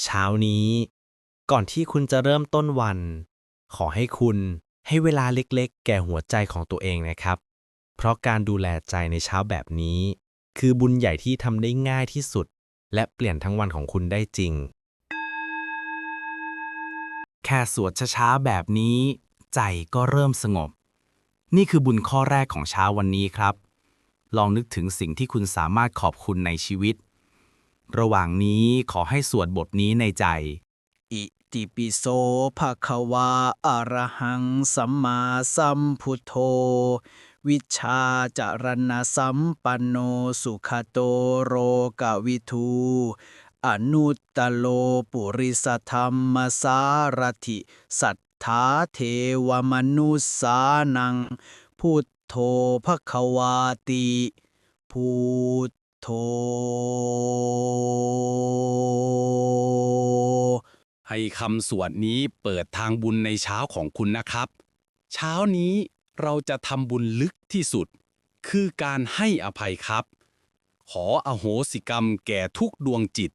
เช้านี้ ก่อนที่คุณจะเริ่มต้นวัน ขอให้คุณให้เวลาเล็กๆ แก่หัวใจของตัวเองนะครับ เพราะการดูแลใจในเช้าแบบนี้ คือบุญใหญ่ที่ทำได้ง่ายที่สุด และเปลี่ยนทั้งวันของคุณได้จริง แค่สวดช้าๆแบบนี้ ใจก็เริ่มสงบ นี่คือบุญข้อแรกของเช้าวันนี้ครับ ลองนึกถึงสิ่งที่คุณสามารถขอบคุณในชีวิต ระหว่างนี้ขอให้สวดบทนี้ในใจ อิติปิโสภะคะวาอะระหังสัมมาสัมพุทโธ วิชาจารณสัมปันโนสุขโตโรกวิทูอนุตตโลปุริสธรรมสารถิ สัทธาเทวมนุสสานัง พุทโธภะคะวาติ พุท โธให้คำสวดนี้เปิดทางบุญในเช้าของคุณนะครับ เช้านี้เราจะทำบุญลึกที่สุด คือการให้อภัยครับ ขออโหสิกรรมแก่ทุกดวงจิต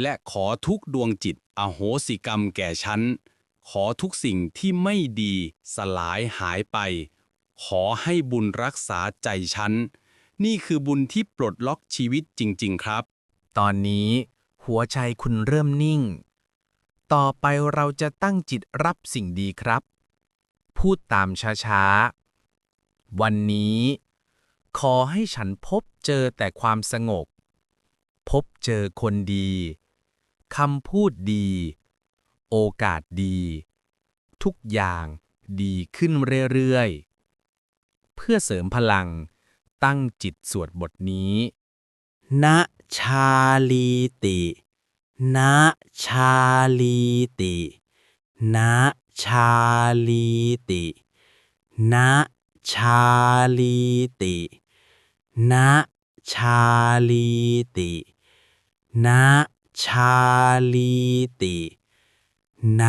และขอทุกดวงจิต อโหสิกรรมแก่ฉัน ขอทุกสิ่งที่ไม่ดีสลายหายไป ขอให้บุญรักษาใจฉัน นี่คือบุญที่ปลดล็อกชีวิตจริง ๆ ครับ ตอนนี้หัวใจคุณเริ่มนิ่ง ต่อไปเราจะตั้งจิตรับสิ่งดีครับ พูดตามช้า ๆ วันนี้ ขอให้ฉันพบเจอแต่ความสงบ พบเจอคนดีคำพูดดี โอกาสดี ทุกอย่างดีขึ้นเรื่อย ๆ เพื่อเสริมพลัง ตั้งจิตสวดบทนี้ ณชาลีติ ณชาลีติ ณชาลีติ ณชาลีติ ณชาลีติ ณชาลีติณ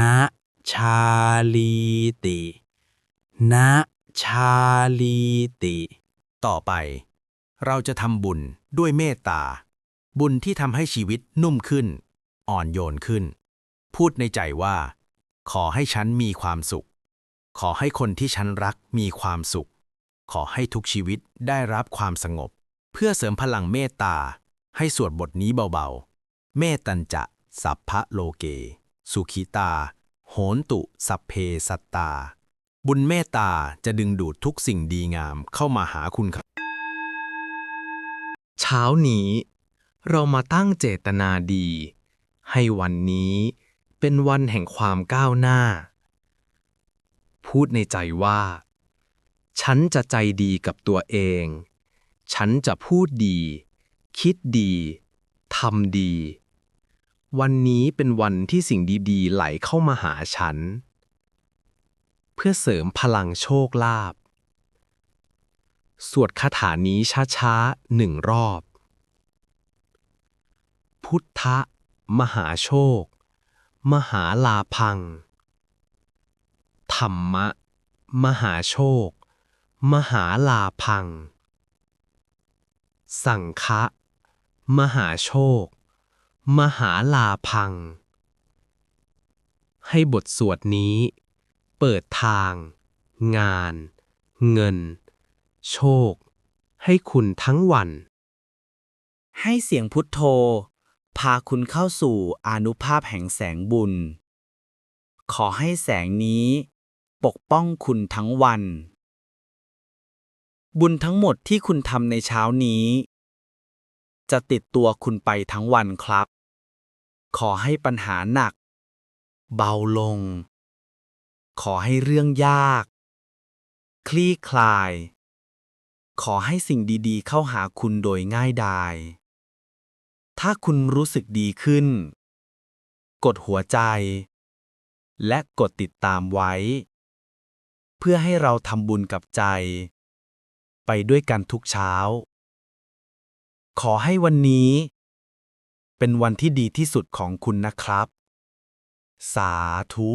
ชาลีติณชาลีติ ต่อไป เราจะทำบุญด้วยเมตตา บุญที่ทำให้ชีวิตนุ่มขึ้น อ่อนโยนขึ้น พูดในใจว่า ขอให้ฉันมีความสุข ขอให้คนที่ฉันรักมีความสุข ขอให้ทุกชีวิตได้รับความสงบ เพื่อเสริมพลังเมตตา ให้สวดบทนี้เบาๆ เมตัญจะสัพพะโลเก สุขิตา โหนตุสัพเพสัตตา บุญเมตตาจะดึงดูดทุกสิ่งดีงามเข้ามาหาคุณครับ เช้านี้ เรามาตั้งเจตนาดี ให้วันนี้เป็นวันแห่งความก้าวหน้า พูดในใจว่า ฉันจะใจดีกับตัวเอง ฉันจะพูดดี คิดดีทำดี วันนี้เป็นวันที่สิ่งดีๆ ไหลเข้ามาหาฉัน พื่อเสริมพลังโชคลาภ สวดคาถานี้ช้าๆหนึ่งรอบ พุทธะ มหาโชค มหาลาพัง ธรรมะ มหาโชค มหาลาพัง สังฆะ มหาโชค มหาลาพัง ให้บทสวดนี้ เปิดทาง งาน เงิน โชค ให้คุณทั้งวัน ให้เสียงพุทโธ พาคุณเข้าสู่อนุภาพแห่งแสงบุญ ขอให้แสงนี้ ปกป้องคุณทั้งวัน บุญทั้งหมดที่คุณทำในเช้านี้ จะติดตัวคุณไปทั้งวันครับ ขอให้ปัญหาหนัก เบาลง ขอให้เรื่องยาก คลี่คลาย ขอให้สิ่งดีๆ เข้าหาคุณโดยง่ายดาย ถ้าคุณรู้สึกดีขึ้น กดหัวใจ และกดติดตามไว้ เพื่อให้เราทำบุญกับใจ ไปด้วยกันทุกเช้า ขอให้วันนี้ เป็นวันที่ดีที่สุดของคุณนะครับ สาธุ